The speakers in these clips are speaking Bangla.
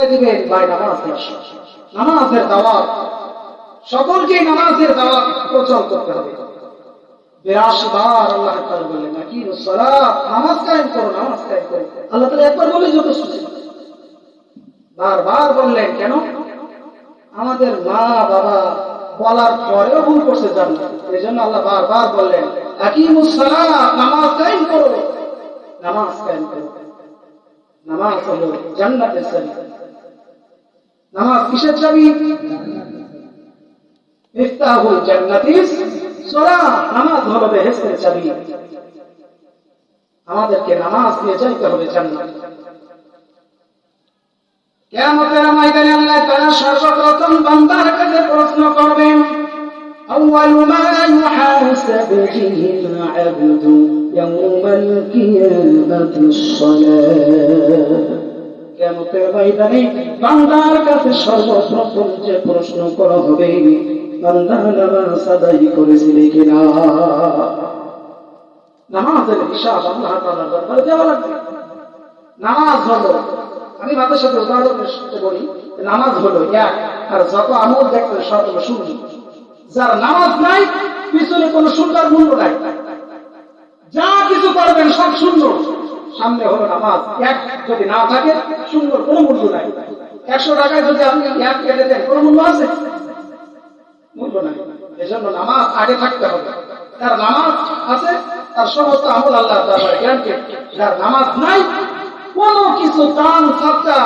দিবেন ভাই, নামাজ নামাজের দাওয়াত, সকলকে নামাজের দাওয়াত প্রচার করতে হবে। বারবার বললেন, কেন? আমাদের মা বাবা বলার পরেও ভুল করছে এই জন্য আল্লাহ বারবার বললেন নামাজ কায়েম করো। নামাজ করো। নামাজ হলো জান্নাতের নামাজ কিসের চাবি ইফতাহুল জান্নাতিস সালাত নামাজ হলো বেহেশতের চাবি আমাদেরকে নামাজ দিয়ে যাইতে হবে জান্নাত কিয়ামতের ময়দানে আল্লাহ তাআলা সর্বপ্রথম বান্দার কাছে প্রশ্ন করবেন أول ما يحاسب به العبد يوم القيامة الصلاة কিয়ামতের ময়দানে বান্দার কাছে সর্বপ্রথম যে প্রশ্ন করা হবে আদায় করেছিলে কিনা? নামাজের হিসাব আল্লাহ তাআলার দরবারে দেওয়া লাগবে। নামাজ হলো, আমি মাদের সাথে উদাহরণের বলি, নামাজ হলো এক, আর যত আমল দেখবেন সব হলো শূন্য। যার নামাজ নাই, পিছনে কোনো সুন্দর মূল্য নাই। যা কিছু করবেন সব শূন্য। সামনে হলো নামাজ। এক যদি না থাকে, সুন্দর কোনো মূল্য নাই। একশো টাকায় যদি আপনি এক কেটে দেন, কোনো মূল্য আছে? মূল্য নাই। এজন্য নামাজ আগে থাকতে হবে। তার নামাজ আছে, তার সমস্ত আমল আল্লাহ জ্ঞানকে যার নামাজ নাই, কোনো কিছু দান সাচ্চা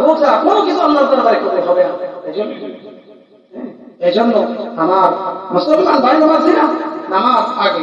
রোজা, কোনো কিছু আল্লাহ দরবারে করতে হবে না। এজন্য আমার মুসলমান ভাই আছে না নামাজ আগে।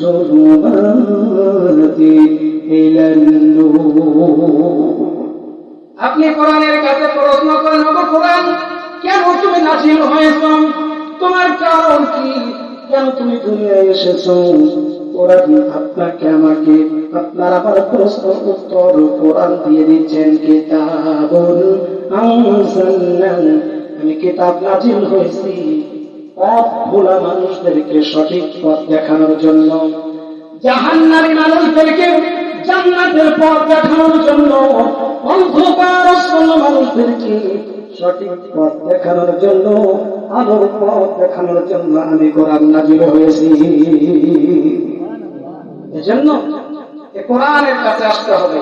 الظلمات إلى النور আপনি কোরআনের কাছে প্রশ্ন করেন ওগো কোরআন কেন তুমি নাজিল হয়েছ তোমার কারণ কি কেন তুমি দুনিয়ায় এসেছো কোরআন আপনাকে আমাকে আপনার আবার প্রশ্ন উত্তর কোরআন দিয়ে দিচ্ছেন কিতাবুন আনজালনাহু আমি কিতাব নাজিল হয়েছি পথ ভোলা মানুষদেরকে সঠিক পথ দেখানোর জন্য, জাহান্নামী মানুষদেরকে জান্নাতের পথ দেখানোর জন্য অন্ধকারচ্ছন্ন মানুষদেরকে সঠিক পথ দেখানোর জন্য আলোর পথ দেখানোর জন্য আমি কোরআন নাজিল হয়েছি। এজন্য কোরআনের কাছে আসতে হবে,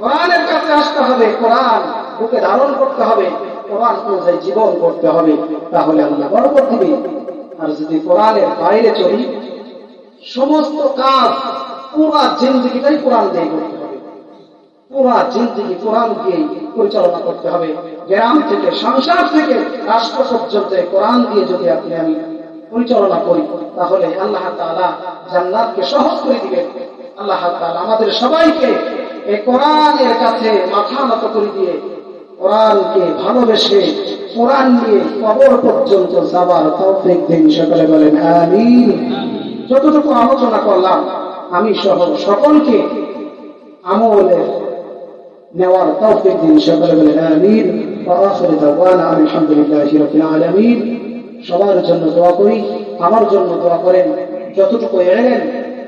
কোরআনের কাছে আসতে হবে, কোরআন বুকে ধারণ করতে হবে। অনুযায়ী জীবন করতে হবে, তাহলে আল্লাহ বরকত দিবে। আর যদি কোরআনের বাইরে চলি, সমস্ত কাজ পুরা জিন্দগিটাই কোরআন দিয়ে করতে হবে। পুরা জিন্দগি কোরআন দিয়ে পরিচালনা করতে হবে। গ্রাম থেকে, সংসার থেকে, রাষ্ট্র পর্যন্ত কোরআন দিয়ে যদি আপনি আমি পরিচালনা করি, তাহলে আল্লাহ তাআলা জান্নাতকে সহজ করে দিবেন আল্লাহ তাআলা আমাদের সবাইকে এই কোরআনের কাছে মাথা নত করে দিয়ে কোরআনকে ভালোবেসে কোরআন নিয়ে কবর পর্যন্ত যাবার তফিক দিন। সকালে বলেন, আমিন। যতটুকু আলোচনা করলাম, আমি সহ সকলকে আমলে নেওয়ার তফিক দিন। সকালে বলেন, আমিন। আলহামদুলিল্লাহ আলমিন। সবার জন্য দোয়া করি, আমার জন্য দোয়া করেন। যতটুকু এলেন,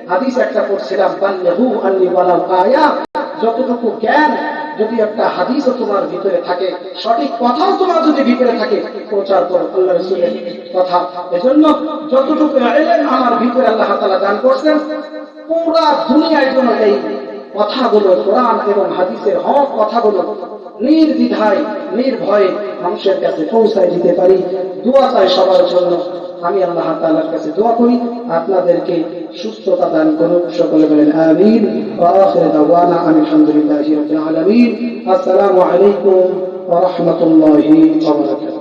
হাদিস একটা করছিলাম যতটুকু জ্ঞান যদি একটা হাদিসও তোমার ভিতরে থাকে, সঠিক কথাও তোমার যদি ভিতরে থাকে, প্রচার করো আল্লাহ রসুলের কথা। এজন্য যতটুকু এলেন আমার ভিতরে আল্লাহ তাআলা দান করছেন। পুরা দুনিয়ার জন্য এই কথাগুলো কোরআন এবং হাদিসের হক কথাগুলো নির্দ্বিধায়, নির্ভয়ে মানুষের কাছে পৌঁছায় দিতে পারি। দোয়া চাই সবার জন্য। আমি আল্লাহ তাআলার কাছে দোয়া করি, আপনাদেরকে সুস্থতা দান করুন সকলে বলেন আমিন। ওয়া আখির দাওয়ানা আলহামদুলিল্লাহি আসসালামু আলাইকুম ওয়া